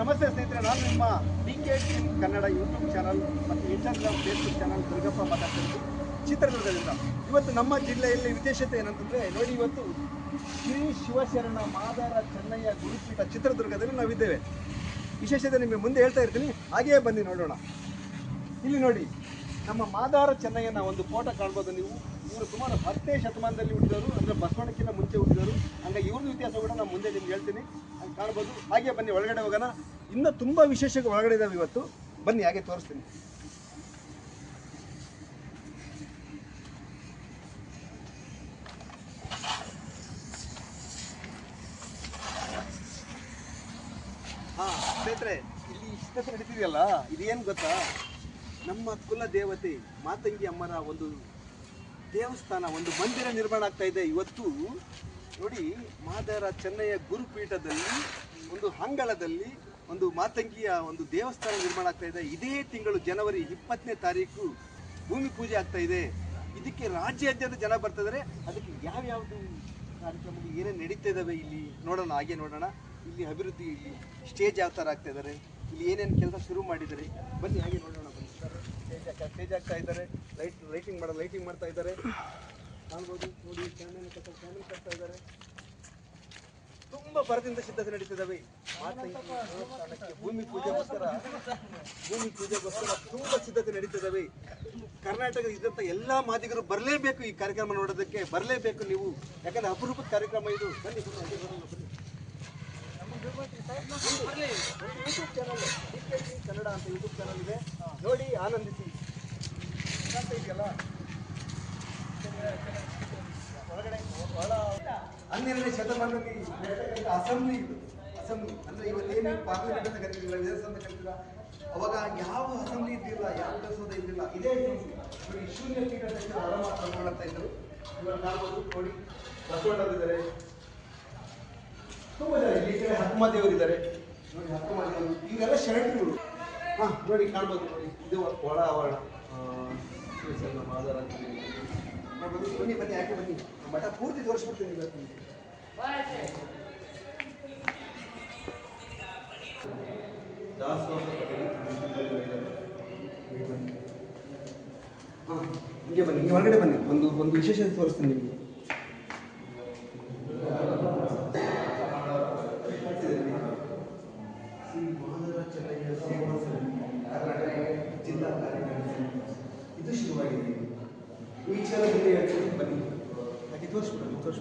ನಮಸ್ತೆ ಸ್ನೇಹಿತರೆ, ನಾನು ನಿಮ್ಮ D K Kannada YouTube channel ಮತ್ತು ಇನ್ಸ್ಟಾಗ್ರಾಮ್ ಫೇಸ್ಬುಕ್ ಚಾನಲ್ ದುರ್ಗಪ್ಪ ಮಾತಾಡ್ತಿದ್ದು ಚಿತ್ರದುರ್ಗದಿಂದ. ಇವತ್ತು ನಮ್ಮ ಜಿಲ್ಲೆಯಲ್ಲಿ ವಿಶೇಷತೆ ಏನಂತಂದರೆ, ನೋಡಿ ಇವತ್ತು ಶ್ರೀ ಶಿವಶರಣ ಮಾದಾರ ಚೆನ್ನಯ್ಯ ಗುರುಪೀಠ ಚಿತ್ರದುರ್ಗದಲ್ಲಿ ನಾವಿದ್ದೇವೆ. ವಿಶೇಷತೆ ನಿಮಗೆ ಮುಂದೆ ಹೇಳ್ತಾ ಇರ್ತೀನಿ, ಹಾಗೆಯೇ ಬನ್ನಿ ನೋಡೋಣ. ಇಲ್ಲಿ ನೋಡಿ, ನಮ್ಮ ಮಾದಾರ ಚೆನ್ನಯ್ಯನ ಒಂದು ಫೋಟೋ ಕಾಣ್ಬೋದು ನೀವು. ಇವರು ಸುಮಾರು ಹತ್ತನೇ ಶತಮಾನದಲ್ಲಿ ಹುಟ್ಟಿದವರು, ಅಂದರೆ ಬಸವಣ್ಣಕ್ಕಿಂತ ಮುಂಚೆ ಹುಟ್ಟಿದವರು. ಹಂಗಾಗಿ ಇವ್ರದ್ದು ಇತಿಹಾಸ ಕೂಡ ನಾನು ಮುಂದೆ ನಿಮ್ಗೆ ಹೇಳ್ತೀನಿ. ಹಂಗೆ ಕಾಣ್ಬೋದು. ಹಾಗೆ ಬನ್ನಿ, ಒಳಗಡೆ ಹೋಗೋಣ. ಇನ್ನೂ ತುಂಬ ವಿಶೇಷಕ್ಕೆ ಒಳಗಡೆ ಇದಾವೆ ಇವತ್ತು. ಬನ್ನಿ, ಹಾಗೆ ತೋರಿಸ್ತೀನಿ. ಹಾ ಇಲ್ಲಿ ಇಷ್ಟ ನಡೀತಿದೆಯಲ್ಲ, ಇದೇನು ಗೊತ್ತಾ? ನಮ್ಮ ಕುಲ ದೇವತೆ ಮಾತಂಗಿ ಅಮ್ಮನ ಒಂದು ದೇವಸ್ಥಾನ, ಒಂದು ಮಂದಿರ ನಿರ್ಮಾಣ ಆಗ್ತಾ ಇದೆ ಇವತ್ತು. ನೋಡಿ, ಮಾದರ ಚೆನ್ನಯ್ಯ ಗುರುಪೀಠದಲ್ಲಿ, ಒಂದು ಅಂಗಳದಲ್ಲಿ ಒಂದು ಮಾತಂಗಿಯ ಒಂದು ದೇವಸ್ಥಾನ ನಿರ್ಮಾಣ ಆಗ್ತಾ ಇದೆ. ಇದೇ ತಿಂಗಳು ಜನವರಿ ಇಪ್ಪತ್ತನೇ ತಾರೀಕು ಭೂಮಿ ಪೂಜೆ ಆಗ್ತಾ ಇದೆ. ಇದಕ್ಕೆ ರಾಜ್ಯಾದ್ಯಂತ ಜನ ಬರ್ತಿದ್ದಾರೆ ಅದಕ್ಕೆ ಯಾವ್ಯಾವುದು ಕಾರ್ಯಕ್ರಮಗಳು ಏನೇನು ನಡೀತಾ ಇದ್ದಾವೆ ಇಲ್ಲಿ ನೋಡೋಣ, ಹಾಗೆ ನೋಡೋಣ. ಇಲ್ಲಿ ಅಭಿವೃದ್ಧಿ, ಇಲ್ಲಿ ಸ್ಟೇಜ್ ಯಾವ ಥರ ಆಗ್ತಾ ಇದ್ದಾರೆ ಇಲ್ಲಿ ಏನೇನು ಕೆಲಸ ಶುರು ಮಾಡಿದ್ರಿ? ಬನ್ನಿ ಹಾಗೆ ನೋಡೋಣ ಬನ್ನಿ. ಸ್ಟೇಜ್ ಹಾಕ ಸ್ಟೇಜ್ ಆಗ್ತಾ ಇದ್ದಾರೆ. ಲೈಟ್ ಲೈಟಿಂಗ್ ಮಾಡೋ ಲೈಟಿಂಗ್ ಮಾಡ್ತಾ ಇದ್ದಾರೆ. ಕಾಣ್ಬೋದು ನೋಡಿ ಕ್ಯಾಮೆಲ್ ಕಟ್ಟ ಕ್ಯಾಮೆಲ್ ಕಟ್ತಾ ಇದ್ದಾರೆ. ತುಂಬ ಭರದಿಂದ ಸಿದ್ಧತೆ ನಡೀತಿದ್ದಾವೆ ದೇವಸ್ಥಾನಕ್ಕೆ ಭೂಮಿ ಪೂಜೆಗೋಸ್ಕರ ಭೂಮಿ ಪೂಜೆಗೋಸ್ಕರ ತುಂಬ ಸಿದ್ಧತೆ ನಡೀತಿದ್ದಾವೆ ಕರ್ನಾಟಕದ ಇದ್ದಂಥ ಎಲ್ಲ ಮಾದಿಗರು ಬರಲೇಬೇಕು ಈ ಕಾರ್ಯಕ್ರಮ ನೋಡೋದಕ್ಕೆ. ಬರಲೇಬೇಕು ನೀವು. ಯಾಕಂದ್ರೆ ಅಪರೂಪದ ಕಾರ್ಯಕ್ರಮ ಇದು. ಬನ್ನಿ ಬನ್ನಿ, ಚಾನಲ್ ಕನ್ನಡ ಅಂತ ಯೂಟ್ಯೂಬ್ ಚಾನಲ್ ಇದೆ. ನೋಡಿ, ಆನಂದಿಸಿ. ಅಂತ ಇದೆಯಲ್ಲ? ಒಳಗಡೆ ಒಳ ಹನ್ನೆರಡನೇ ಶತಮಾನದಲ್ಲಿ ನಡೆತಕ್ಕಂಥ ಅಸೆಂಬ್ಲಿ ಇದು. ಅಸೆಂಬ್ಲಿ. ಅಂದ್ರೆ ಇವತ್ತೇನು ಪಾರ್ಲಿಮೆಂಟ್ ಅಂತ ಕರಿತೀರಲ್ಲ ವಿಧಾನಸಭೆ ಅಂತ ಕರಿತೀರ ಅವಾಗ ಯಾವ ಅಸೆಂಬ್ಲಿ ಇದ್ದಿಲ್ಲ, ಯಾವ ವಿಧಾನಸೌಧ ಇದ್ದಿಲ್ಲ, ಇದೇ. ನೋಡಿ ಶೂನ್ಯ ಪೀಠಾಧ್ಯಕ್ಷರು ಆರಾಮ ಮಾತನಾಡ್ತಾ ಇದ್ರು ಇವಾಗ ಕಾಣ್ಬೋದು, ನೋಡಿ. ಬಸವಣ್ಣರಿದ್ದಾರೆ ತುಂಬ ಜನ ಇಲ್ಲಿ ಕಡೆ ಹನುಮ ದೇವರಿದ್ದಾರೆ ನೋಡಿ ಹತ್ತು ದೇವರು ಇವರೆಲ್ಲ ಶರಣರು ಹಾ ನೋಡಿ ಕಾಣ್ಬೋದು ನೋಡಿ. ಇದು ಒಳ ಆವರಣ ನಮ್ಮ ಮಾದಾರ ಅಂತ. ನೋಡ್ಬೋದು ಬನ್ನಿ ಬನ್ನಿ ಯಾಕೆ ಬನ್ನಿ? ಮಠ ಪೂರ್ತಿ ತೋರಿಸ್ಬಿಡ್ತೀನಿ ಇವತ್ತು. ಹಾ, ಹಿಂಗೆ ಬನ್ನಿ ಹೊರಗಡೆ ಬನ್ನಿ. ಒಂದು ಒಂದು ವಿಶೇಷತೆ ತೋರಿಸ್ತೀನಿ ನಿಮಗೆ. ಕುಟೀರ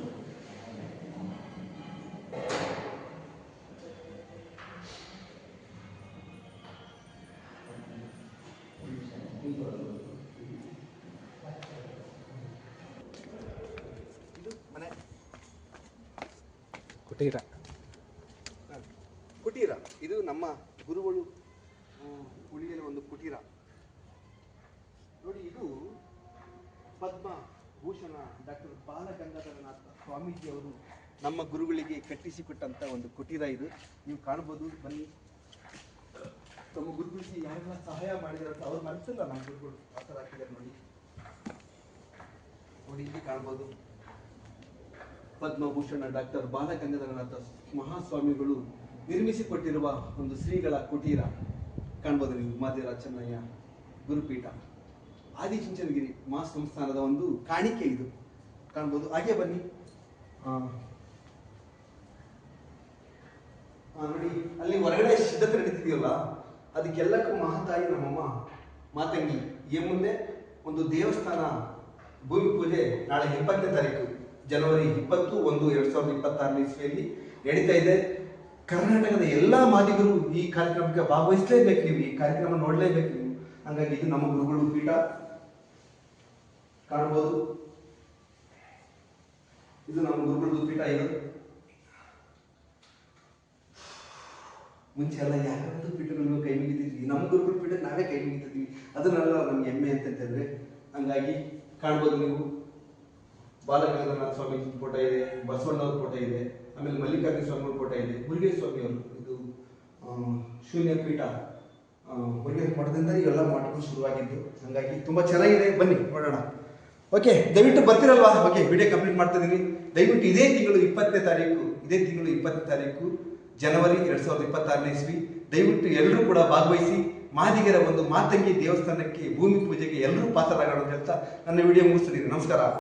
ಮನೆ ಕುಟೀರ. ಇದು ನಮ್ಮ ಗುರುಗಳು ಉಳಿಯಲು ಒಂದು ಕುಟೀರ. ನೋಡಿ ಇದು ಪದ್ಮ ಭೂಷಣ ಡಾಕ್ಟರ್ ಬಾಲಗಂಗಾಧರನಾಥ ಸ್ವಾಮೀಜಿಯವರು ನಮ್ಮ ಗುರುಗಳಿಗೆ ಕಟ್ಟಿಸಿಕೊಟ್ಟಂಥ ಒಂದು ಕುಟೀರ ಇದು. ನೀವು ಕಾಣ್ಬೋದು ಬನ್ನಿ. ತಮ್ಮ ಗುರುಗಳಿಗೆ ಯಾರೆಲ್ಲ ಸಹಾಯ ಮಾಡಿದಾರೆ ಅಂತ ಅವ್ರ ಮನಸ್ಸಲ್ಲ ನಮ್ಮ ಗುರುಗಳು ಆ ಥರ ಹಾಕಿದ್ದಾರೆ ನೋಡಿ. ನೋಡಿ, ಇಲ್ಲಿ ಕಾಣ್ಬೋದು ಪದ್ಮಭೂಷಣ ಡಾಕ್ಟರ್ ಬಾಲಗಂಗಾಧರನಾಥ ಮಹಾಸ್ವಾಮಿಗಳು ನಿರ್ಮಿಸಿಕೊಟ್ಟಿರುವ ಒಂದು ಶ್ರೀಗಳ ಕುಟೀರ. ಕಾಣ್ಬೋದು ನೀವು ಮಾದೇರ ಚೆನ್ನಯ್ಯ ಗುರುಪೀಠ. ಆದಿಚುಂಚನಗಿರಿ ಮಹಾಸಂಸ್ಥಾನದ ಒಂದು ಕಾಣಿಕೆ ಇದು. ಕಾಣ್ಬೋದು. ಹಾಗೆ ಬನ್ನಿ. ನೋಡಿ ಅಲ್ಲಿ ಹೊರಗಡೆ ಸಿದ್ಧತೆ ನಡೀತಿದೆಯಲ್ಲ ಅದಕ್ಕೆಲ್ಲಕ್ಕೂ ಮಹಾತಾಯಿ ನಮ್ಮಮ್ಮ ಮಾತಂಗಿ ಈ ಮುಂದೆ ಒಂದು ದೇವಸ್ಥಾನ ಭೂಮಿ ಪೂಜೆ ನಾಳೆ ಇಪ್ಪತ್ತನೇ ತಾರೀಕು ಜನವರಿ ಇಪ್ಪತ್ತು ಒಂದು ಎರಡ್ ಸಾವಿರದ ಇಪ್ಪತ್ತಾರನೇ ಇಸ್ವಿಯಲ್ಲಿ ನಡೀತಾ ಇದೆ. ಕರ್ನಾಟಕದ ಎಲ್ಲ ಮಾದಿಗರು ಈ ಕಾರ್ಯಕ್ರಮಕ್ಕೆ ಭಾಗವಹಿಸಲೇಬೇಕು ನೀವು ಈ ಕಾರ್ಯಕ್ರಮ ನೋಡಲೇಬೇಕು ಹಂಗಾಗಿ ಇದು ನಮ್ಮ ಗುರುಗಳು ಪೀಠ. ಕಾಣಬಹುದು ಇದು ನಮ್ಮ ಗುರುಗಳದ್ದು ಪೀಠ ಇದು. ಮುಂಚೆ ಎಲ್ಲ ಪೀಠ ನಮಗೆ ಕೈ ಮುಗಿತಿದ್ವಿ ನಮ್ಮ ಗುರುಗಳ ಪೀಠ ನಾವೇ ಕೈ ಮುಗಿತಿದ್ವಿ. ಅದನ್ನೆಲ್ಲ ನಮ್ಗೆ ಹೆಮ್ಮೆ ಅಂತಂತಂದ್ರೆ, ಹಂಗಾಗಿ ಕಾಣ್ಬೋದು ನೀವು. ಬಾಲಗಂಗಾಧರನಾಥ ಸ್ವಾಮಿ ಫೋಟೋ ಇದೆ, ಬಸವಣ್ಣವ್ರ ಫೋಟೋ ಇದೆ, ಆಮೇಲೆ ಮಲ್ಲಿಕಾರ್ಜುನ ಸ್ವಾಮಿ ಫೋಟೋ ಇದೆ ಮುರುಗೇಶ್ ಸ್ವಾಮಿ ಅವರು ಇದು ಶೂನ್ಯ ಪೀಠ. ಮುರುಗೇಶ್ ಮಠದಿಂದ ಇವೆಲ್ಲ ಮಾಡ್ಕೊಂಡು ಶುರುವಾಗಿದ್ದು. ಹಂಗಾಗಿ ತುಂಬ ಚೆನ್ನಾಗಿದೆ. ಬನ್ನಿ, ನೋಡೋಣ. ಓಕೆ, ದಯವಿಟ್ಟು ಬರ್ತಿರಲ್ವಾ? ಓಕೆ, ವಿಡಿಯೋ ಕಂಪ್ಲೀಟ್ ಮಾಡ್ತಾ ಇದೀನಿ ದಯವಿಟ್ಟು ಇದೇ ತಿಂಗಳು ಇಪ್ಪತ್ತನೇ ತಾರೀಕು, ಇದೇ ತಿಂಗಳು ಇಪ್ಪತ್ತನೇ ತಾರೀಕು, ಜನವರಿ ಎರಡು ಸಾವಿರದ ಇಪ್ಪತ್ತಾರನೇ ಇಸ್ವಿ. ದಯವಿಟ್ಟು ಎಲ್ಲರೂ ಕೂಡ ಭಾಗವಹಿಸಿ, ಮಾದಿಗರ ಒಂದು ಮಾತಂಗಿ ದೇವಸ್ಥಾನಕ್ಕೆ, ಭೂಮಿ ಪೂಜೆಗೆ ಎಲ್ಲರೂ ಪಾತ್ರರಾಗೋಣ ಅಂತ ಹೇಳ್ತಾ ನನ್ನ ವಿಡಿಯೋ ಮುಗಿಸ್ತಿದ್ದೀನಿ ನಮಸ್ಕಾರ.